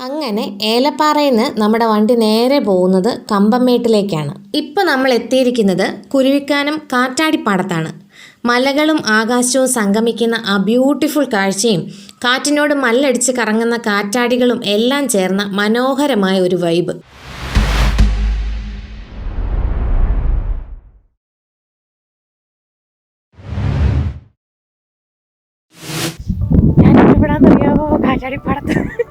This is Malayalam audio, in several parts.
അങ്ങനെ ഏലപ്പാറയിൽ നിന്ന് നമ്മുടെ വണ്ടി നേരെ പോകുന്നത് കമ്പംമേട്ടിലേക്കാണ്. ഇപ്പം നമ്മൾ എത്തിയിരിക്കുന്നത് കുരുവിക്കാനം കാറ്റാടിപ്പാടത്താണ്. മലകളും ആകാശവും സംഗമിക്കുന്ന ആ ബ്യൂട്ടിഫുൾ കാഴ്ചയും കാറ്റിനോട് മല്ലടിച്ച് കറങ്ങുന്ന കാറ്റാടികളും എല്ലാം ചേർന്ന മനോഹരമായ ഒരു വൈബ്. ഞാൻ കാറ്റാടിപ്പാടത്ത്?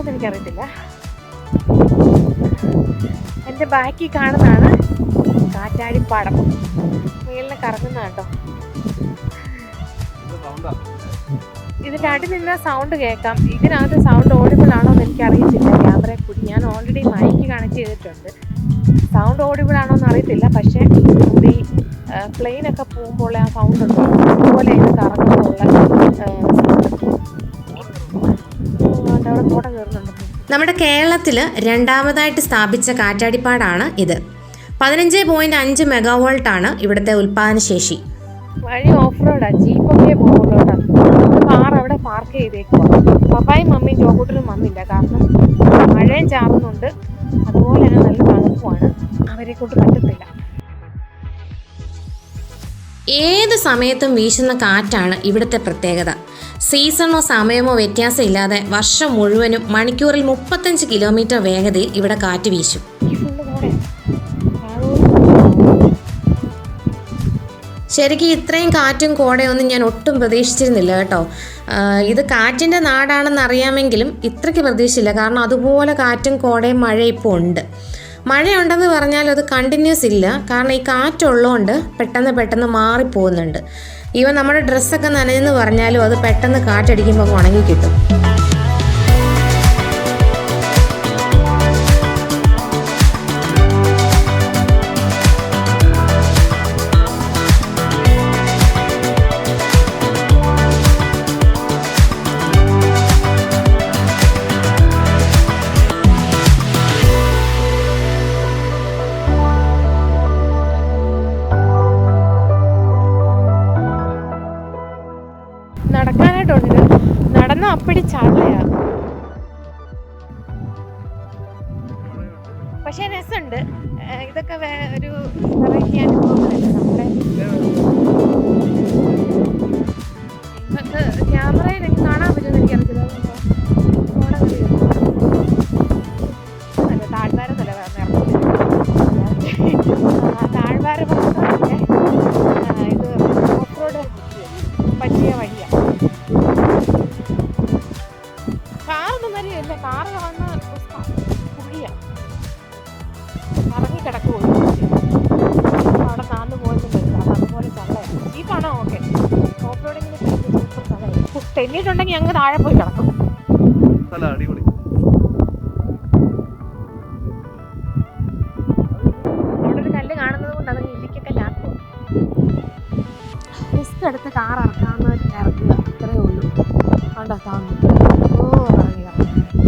പറ്റുന്നുണ്ടോന്ന് എനിക്കറിയത്തില്ല. എന്റെ ബാക്കിൽ കാണുന്നതാണ് കാറ്റാടിപ്പാടം മേളിൽ കറങ്ങുന്ന കേട്ടോ. ഇതിന്റെ അടി നിന്ന സൗണ്ട് കേൾക്കാം. ഇതിനകത്ത് സൗണ്ട് ഓഡിബിൾ ആണോ എന്ന് എനിക്കറിയത്തില്ല. ക്യാമറയെ കൂടി ഞാൻ ഓൾറെഡി മൈക്ക് കണക്ട് ചെയ്തിട്ടുണ്ട്. സൗണ്ട് ഓഡിബിൾ ആണോ എന്ന് അറിയത്തില്ല. പക്ഷേ കൂടി ഈ പ്ലെയിൻ ഒക്കെ പോകുമ്പോൾ ആ സൗണ്ട് ഉണ്ടോ അതുപോലെ ഇത് കറങ്ങുമ്പോഴുള്ള സൗണ്ട് കയറുന്നുണ്ട് നമ്മുടെ കേരളത്തിൽ രണ്ടാമതായിട്ട് സ്ഥാപിച്ച കാറ്റാടിപ്പാടാണ് ഇത്. പതിനഞ്ച് പോയിന്റ് അഞ്ച് മെഗാവോൾട്ടാണ് ഇവിടുത്തെ ഉൽപാദനശേഷി വഴി ഓഫ് റോഡാ ജീപ്പൊക്കെ പോകുള്ളൂ കാർ അവിടെ പാർക്ക് ചെയ്തേക്കുവാ. പപ്പായും മമ്മിയും ജോക്കൂട്ടനും വന്നില്ല. കാരണം മഴയും ചാറുന്നുണ്ട്. അതുപോലെ തന്നെ നല്ല തണുപ്പുമാണ്. അവരെ കൊണ്ട് പറ്റത്തില്ല. ഏത് സമയത്തും വീശുന്ന കാറ്റാണ് ഇവിടുത്തെ പ്രത്യേകത. സീസണോ സമയമോ വ്യത്യാസമില്ലാതെ വർഷം മുഴുവനും മണിക്കൂറിൽ മുപ്പത്തഞ്ച് കിലോമീറ്റർ വേഗതയിൽ ഇവിടെ കാറ്റ് വീശും. ശരിക്കും ഇത്രയും കാറ്റും കോടയൊന്നും ഞാൻ ഒട്ടും പ്രതീക്ഷിച്ചിരുന്നില്ല കേട്ടോ. ഇത് കാറ്റിന്റെ നാടാണെന്ന് അറിയാമെങ്കിലും ഇത്രയ്ക്ക് പ്രതീക്ഷിച്ചില്ല കാരണം അതുപോലെ കാറ്റും കോടയും മഴയും ഇപ്പോൾ ഉണ്ട്. മഴയുണ്ടെന്ന് പറഞ്ഞാൽ അത് കണ്ടിന്യൂസ് ഇല്ല. കാരണം ഈ കാറ്റുള്ളതുകൊണ്ട് പെട്ടെന്ന് പെട്ടെന്ന് മാറിപ്പോകുന്നുണ്ട്. ഇവ നമ്മുടെ ഡ്രസ്സൊക്കെ നനഞ്ഞെന്ന് പറഞ്ഞാലും അത് പെട്ടെന്ന് കാറ്റടിക്കുമ്പോൾ ഉണങ്ങി കിട്ടും നടക്കാനായിട്ടുണ്ട്. നടന്ന അപ്പടി ചള്ളയാ പക്ഷെ രസമുണ്ട്. ഇതൊക്കെ ഒരു വെറൈറ്റി അനുഭവങ്ങളല്ലേ കാറൊന്നും കാണുന്ന പുസ്തകം. കുഴിയാണ് ഇറങ്ങി കിടക്കുള്ളൂ അവിടെ താന്നു വരില്ല അപ്പം അതുപോലെ ചള്ളയാണ് ചീപ്പാണോ? ഓക്കെ. ഓഫ് റോഡിങ്ങിന് സൂപ്പർ സ്ഥലമായിരിക്കും തെന്നിയിട്ടുണ്ടെങ്കിൽ ഞങ്ങൾ താഴെ പോയി കിടക്കും. അടിപൊളി. അവിടെ ഒരു കല്ല് കാണുന്നത് കൊണ്ട് അതങ്ങ് ഇല്ലിക്കൊക്കെ ലാക്കും റിസ്ക് എടുത്ത് കാർ ഇറക്കാവുന്ന ഇറക്കുക. അത്രേ ഉള്ളൂ. കണ്ടോ? താങ്ങും. ഓ ഇറങ്ങി ഇറങ്ങി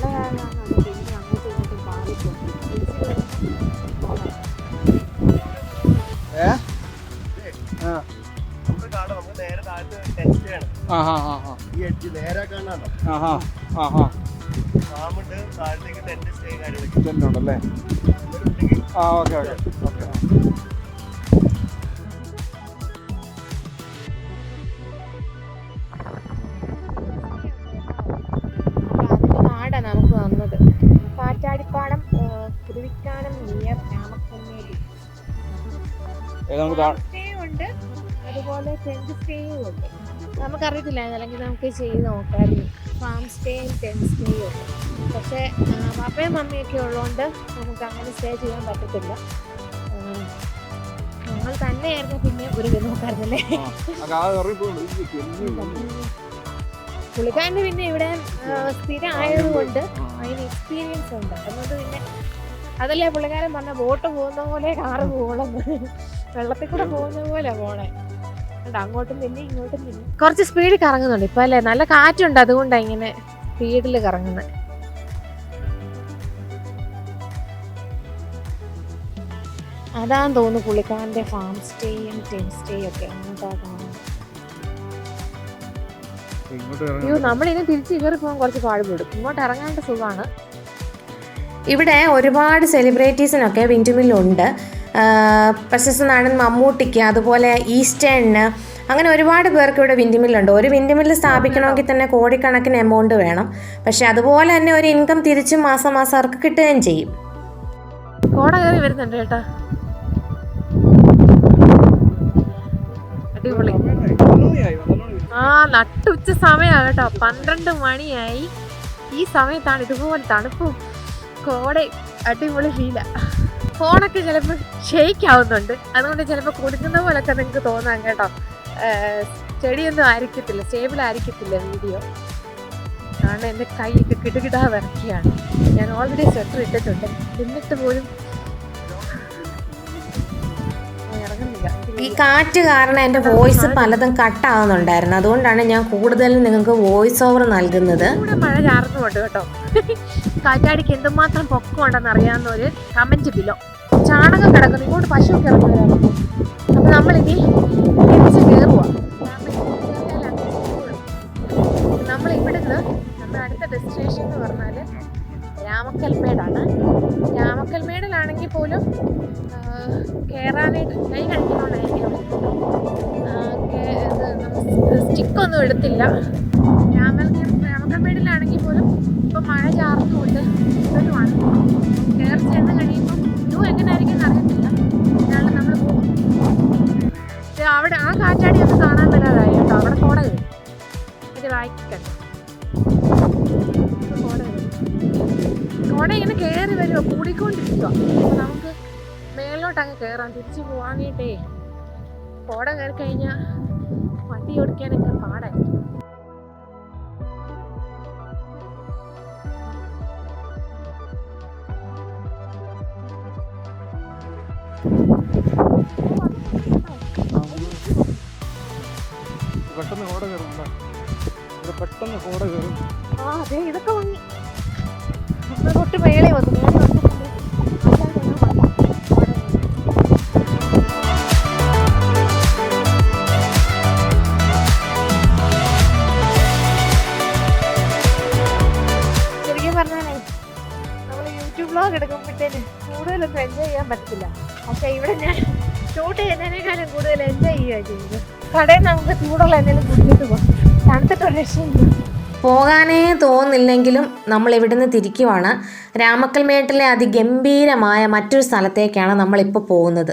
അങ്ങോട്ടും ഇങ്ങോട്ടും ഈ എഡ്ജ് നേരെ കാണാണ്ടോ? താഴത്തേക്ക് ടെന്റ് സ്റ്റേ കാര്യങ്ങളൊക്കെ. ഉണ്ടല്ലേ? ആ ഓക്കെ ഓക്കെ ഓക്കെ. ഉണ്ട് അതുപോലെ ടെന്റ് സ്റ്റേയും ഉണ്ട് നമുക്കറിയത്തില്ല അല്ലെങ്കിൽ നമുക്ക് ചെയ്ത് നോക്കാമായിരുന്നു ഫാം സ്റ്റേയും ടെന്റ് സ്റ്റേയും ഉണ്ട്. പക്ഷേ പപ്പയും മമ്മിയൊക്കെ ഉള്ളതുകൊണ്ട് നമുക്ക് അങ്ങനെ സ്റ്റേ ചെയ്യാൻ പറ്റത്തില്ല. ഞങ്ങൾ തന്നെയായിരുന്നു പിന്നെ ഒരു നോക്കാറുണ്ടല്ലേ പുള്ളിക്കാരന് പിന്നെ ഇവിടെ സ്ഥിരമായതുകൊണ്ട് അതിന് എക്സ്പീരിയൻസ് ഉണ്ട്. അതുകൊണ്ട് പിന്നെ അതല്ലേ പുള്ളിക്കാരൻ പറഞ്ഞ ബോട്ട് പോകുന്ന പോലെ കാറ് പോകണമെന്ന്. വെള്ളത്തിൽ കൂടെ പോകുന്ന പോലെ പോണേ. അങ്ങോട്ടും പിന്നെ ഇങ്ങോട്ടും പിന്നെ കുറച്ച് സ്പീഡിൽ കറങ്ങുന്നുണ്ട് ഇപ്പൊ അല്ലേ? നല്ല കാറ്റുണ്ട് അതുകൊണ്ടാണ് ഇങ്ങനെ സ്പീഡിൽ കറങ്ങുന്നത് അതാന്ന് തോന്നുന്നു പുള്ളിക്കാരന്റെ ഫാം സ്റ്റേയും ടെൻ സ്റ്റേയും ഒക്കെ അയ്യോ നമ്മളിനി തിരിച്ച് കയറി പോകാൻ കുറച്ച് പാടുപെടും. ഇങ്ങോട്ട് ഇറങ്ങാണ്ട് സുഖമാണ് ഇവിടെ ഒരുപാട് സെലിബ്രിറ്റീസിനൊക്കെ വിന്റുമില്ലുണ്ട് പ്രശസ്ത നടൻ മമ്മൂട്ടിക്ക് അതുപോലെ ഈസ്റ്റേണിന് അങ്ങനെ ഒരുപാട് പേർക്ക് ഇവിടെ വിന്റുമില്ലുണ്ട് ഒരു വിന്റുമില്ല് സ്ഥാപിക്കണമെങ്കിൽ തന്നെ കോടിക്കണക്കിന് എമൗണ്ട് വേണം. പക്ഷെ അതുപോലെ തന്നെ ഒരു ഇൻകം തിരിച്ചും മാസം മാസം അവർക്ക് കിട്ടുകയും ചെയ്യും. കോട കയറി വരുന്നുണ്ട് ആ നട്ടുച്ച സമയമാണ് കേട്ടോ. പന്ത്രണ്ട് മണിയായി. ഈ സമയത്താണ് ഇതുപോലെ തണുപ്പും കോടയും അടിപൊളി ഫീല ഫോണൊക്കെ ചിലപ്പോൾ ഷെയ്ക്ക് ആവുന്നുണ്ട് അതുകൊണ്ട് ചിലപ്പോൾ കൊടുക്കുന്ന പോലൊക്കെ നിങ്ങൾക്ക് തോന്നാം കേട്ടോ. ചെടിയൊന്നും ആയിരിക്കത്തില്ല സ്റ്റേബിൾ ആയിരിക്കത്തില്ല വീഡിയോ കാരണം എന്റെ കൈയൊക്കെ കിടുകിടാ വിറക്കിയാണ് ഞാൻ ഓൾറെഡി സ്വെറ്റർ ഇട്ടിട്ടുണ്ട്. എന്നിട്ട് പോലും ഈ കാറ്റ് കാരണം എന്റെ വോയിസ് പലതും കട്ടാവുന്നുണ്ടായിരുന്നു അതുകൊണ്ടാണ് ഞാൻ കൂടുതലും നിങ്ങൾക്ക് വോയിസ് ഓവർ നൽകുന്നത്. മഴ ചാർന്നുകൊണ്ട് കേട്ടോ. കാറ്റാടിക്ക് എന്തുമാത്രം പൊക്കമുണ്ടെന്ന് അറിയാവുന്ന ഒരു കമന്റ് ബിലോ ചാണകം കിടക്കുന്നു. ഇങ്ങോട്ട് പശുവൊക്കെ ഇറങ്ങി വരാറുണ്ട് അപ്പൊ നമ്മളിനി തിരിച്ച് കയറുക നമ്മൾ ഇവിടുന്ന് നമ്മുടെ അടുത്ത ഡെസ്റ്റിനേഷൻ എന്ന് പറഞ്ഞാൽ രാമക്കൽമേടാണ്. രാമക്കൽമേടിലാണെങ്കിൽ പോലും കയറാനായിട്ട് കൈ കഴിക്കണോണ്ടായിരിക്കും സ്റ്റിക്കൊന്നും എടുത്തില്ല. രാമൽ രാമക്കൽമേടിലാണെങ്കിൽ പോലും ഇപ്പം മഴ ചാർന്നുകൊണ്ട് ഇതൊരുമാണ് കയറി ചെന്ന് കഴിയുമ്പോൾ ഇതും എങ്ങനെയായിരിക്കും അറിയത്തില്ല എന്നാലും നമ്മൾ പോകും. അവിടെ ആ കാറ്റാടി ഒന്ന് കാണാൻ പറ്റാതായി കേട്ടോ അവിടെ കോട ഇത് വായിക്കണ്ട കയറി വരുമോ കൂടിക്കൊണ്ടിരിക്കുക അപ്പോൾ നമുക്ക് മേളിലോട്ട് അങ്ങ് കയറാം തിരിച്ചു പോവാങ്ങിട്ടേ കോട കയറി കഴിഞ്ഞാൽ വണ്ടി ഓടിക്കാനൊക്കെ പാടായിരിക്കും പെട്ടെന്ന് കോട കയറും പെട്ടെന്ന് കോട കയറും. ആ അതെ ഇതൊക്കെ വാങ്ങി തൊട്ട് മേളെ വന്നു. കൂടുതലൊന്നും എൻജോയ് ചെയ്യാൻ പറ്റത്തില്ല. പക്ഷേ ഇവിടെ ഞാൻ ഷൂട്ട് ചെയ്യുന്നതിനേക്കാളും കൂടുതൽ എൻജോയ് ചെയ്യുക ചെയ്യുന്നത്. കടയിൽ നമുക്ക് ചൂടുള്ള എന്തെങ്കിലും കുടിച്ചിട്ട് പോകാം. തണുത്തിട്ട് രക്ഷയില്ല. പോകാനേ തോന്നില്ലെങ്കിലും നമ്മൾ ഇവിടുന്ന് തിരിക്കുവാണ്. രാമക്കൽമേട്ടിലെ അതിഗംഭീരമായ മറ്റൊരു സ്ഥലത്തേക്കാണ് നമ്മളിപ്പോൾ പോകുന്നത്.